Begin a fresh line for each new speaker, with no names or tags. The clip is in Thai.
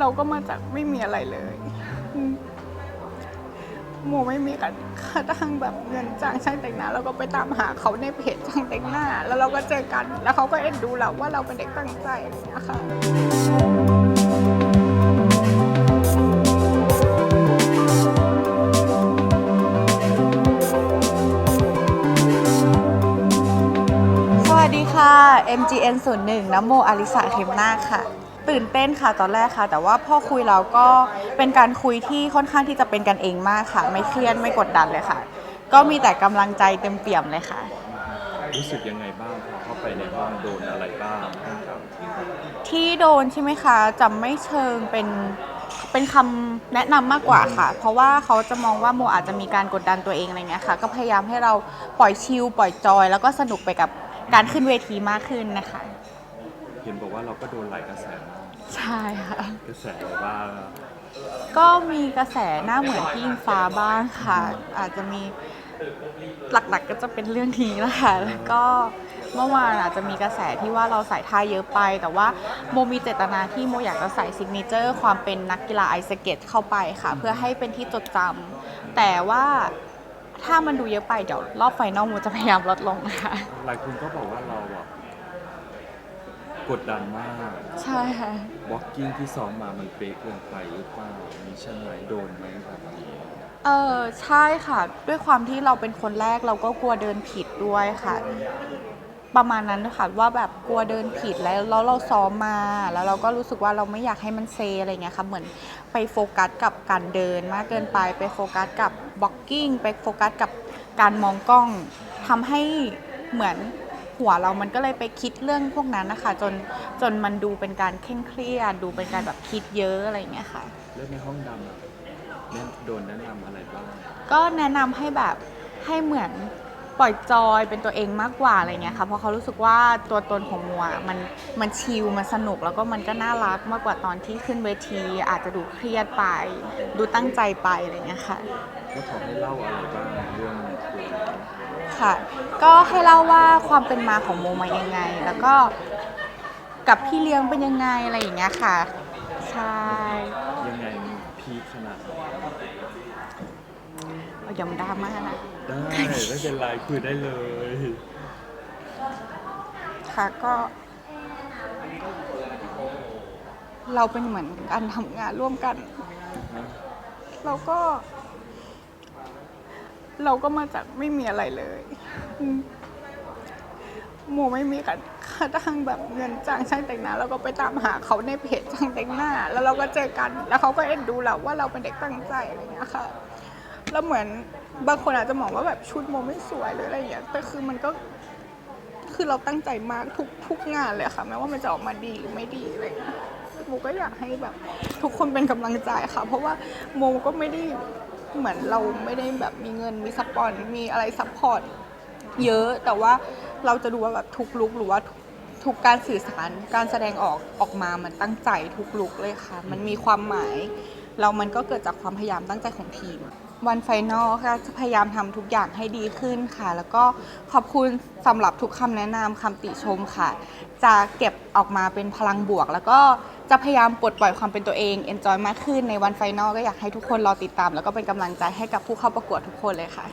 เราก็มาจากไม่มีอะไรเลยโมไม่มีกระทั่งแบบเงินจ้างช่างแต่งหน้าเราก็ไปตามหาเขาในเพจช่างแต่งหน้า แล้วเราก็เจอกัน แล้วเขาก็เอ็นดูเราว่าเราเป็นเด็กตั้งใจอะไรอย่างเงี้ยค่ะ
สวัสดีค่ะ MGN 0 1น้ำโมอลิสาเทมนาค่ะ ตื่นเต้นค่ะตอนแรกค่ะ แต่ว่าพอคุยเราก็เป็นการคุยที่ค่อนข้างที่จะเป็นกันเองมากค่ะ ไม่เครียดไม่กดดันเลยค่ะ ก็มีแต่กำลังใจเต็มเปี่ยมเลยค่ะ
รู้สึกยังไงบ้างพอเข้าไปในห้องโดนอะไรบ้างครับ
ที่โดนใช่ไหมคะจะไม่เชิงเป็นเป็นคำแนะนำมากกว่าค่ะ เพราะว่าเขาจะมองว่าโมอาจจะมีการกดดันตัวเองอะไรเงี้ยค่ะ ก็พยายามให้เราปล่อยชิลปล่อยจอย แล้วก็สนุกไปกับการขึ้นเวทีมากขึ้นนะคะ
เห็นบอกว่าเราก็โดนหลายกระแสมาก
ใช่ค่ะ
กระแสอะไรบ้าง
ก็มีกระแสหน้าเหมือนพี่อิงฟ้าบ้างค่ะ อาจจะมีหลักๆก็จะเป็นเรื่องนี้แหละค่ะแล้วก็เมื่อวานอาจจะมีกระแสที่ว่าเราใส่ท่าเยอะไป แต่ว่าโมมีเจตนาที่โมอยากจะใส่ซิกเนเจอร์ความเป็นนักกีฬาไอสเก็ตเข้าไปค่ะ เพื่อให้เป็นที่จดจำแต่ว่าถ้ามันดูเยอะไปเดี๋ยวรอบไฟนอลโมจะพยายามลดลงนะคะ
หลายคนก็บอกว่าเราอะ กดดันมาก
ใช่ค่ะ
บล็อกกิ้งที่ซ้อมมามันเป๊ะเกินไปหรือเปล่ามีใช่ไหมโดนไหมแบบนี้
เออใช่ค่ะ ด้วยความที่เราเป็นคนแรกเราก็กลัวเดินผิดด้วยค่ะ ประมาณนั้นค่ะว่าแบบกลัวเดินผิดแล้วแล้วเราซ้อมมาแล้วเราก็รู้สึกว่าเราไม่อยากให้มันเซอะไรเงี้ยค่ะเหมือนไปโฟกัสกับการเดินมากเกินไปไปโฟกัสกับบล็อกกิ้งไปโฟกัสกับการมองกล้องทำให้เหมือน หัวเรามันก็เลยไปคิดเรื่องพวกนั้นนะคะ จนจนมันดูเป็นการเคร่งเครียดดูเป็นการแบบคิดเยอะอะไรเงี้ยค่ะ
เรื่องในห้องดำอะแนะโดนแนะนำอะไรบ้าง
ก็แนะนำให้แบบให้เหมือน ปล่อยจอยเป็นตัวเองมากกว่าอะไรเงี้ยค่ะเพราะเขารู้สึกว่าตัวตนของมัวมันมันชิลมันสนุกแล้วก็มันก็น่ารักมากกว่าตอนที่ขึ้นเวที อาจจะดูเครียดไป ดูตั้งใจไปอะไรเงี้ยค่ะ
ก็ขอให้เล่าอะไรบ้างเรื่องตัว
ค่ะ ก็ให้เล่าว่าความเป็นมาของโมมายังไง แล้วก็กับพี่เลี้ยงเป็นยังไงอะไรอย่างเงี้ยค่ะ ใช่
ยังไงพีคขนาดไหน
เอาอย่ามาดราม่านะ
ได้ไม่เป็นไรคุยได้เลย
ค่ะก็ เราเป็นเหมือนการทำงานร่วมกัน เราก็ เราก็มาจากไม่มีอะไรเลยอืมโมไม่มีกระทั่งแบบเงินจ้างช่างแต่งหน้าเราก็ไปตามหาเขาในเพจช่างแต่งหน้า แล้วเราก็เจอกัน แล้วเขาก็เอ็นดูเราว่าเราเป็นเด็กตั้งใจอะไรอย่างเงี้ยค่ะ แล้วเหมือนบางคนอาจจะมองว่าแบบชุดโมไม่สวยหรืออะไรอย่างเงี้ยแต่คือมันก็คือเราตั้งใจมากทุกทุกงานเลยค่ะแม้ว่ามันจะออกมาดีหรือไม่ดีอะไรเงี้ยโมก็อยากให้แบบทุกคนเป็นกำลังใจค่ะ เพราะว่าโมก็ไม่ได้เหมือนเราไม่ได้แบบมีเงินมีสปอนมีอะไรซัพพอร์ตเยอะแต่ว่าเราจะดูว่าแบบทุกลุกหรือว่าทุกทุกการสื่อสารการแสดงออกออกมามันตั้งใจทุกลุกเลยค่ะ มันมีความหมาย เรามันก็เกิดจากความพยายามตั้งใจของทีม วันไฟนอลค่ะจะพยายามทำทุกอย่างให้ดีขึ้นค่ะ แล้วก็ขอบคุณสำหรับทุกคำแนะนำคำติชมค่ะ จะเก็บออกมาเป็นพลังบวก แล้วก็จะพยายามปลดปล่อยความเป็นตัวเองเอนจอยมากขึ้นในวันไฟนอลก็อยากให้ทุกคนรอติดตาม แล้วก็เป็นกำลังใจให้กับผู้เข้าประกวดทุกคนเลยค่ะ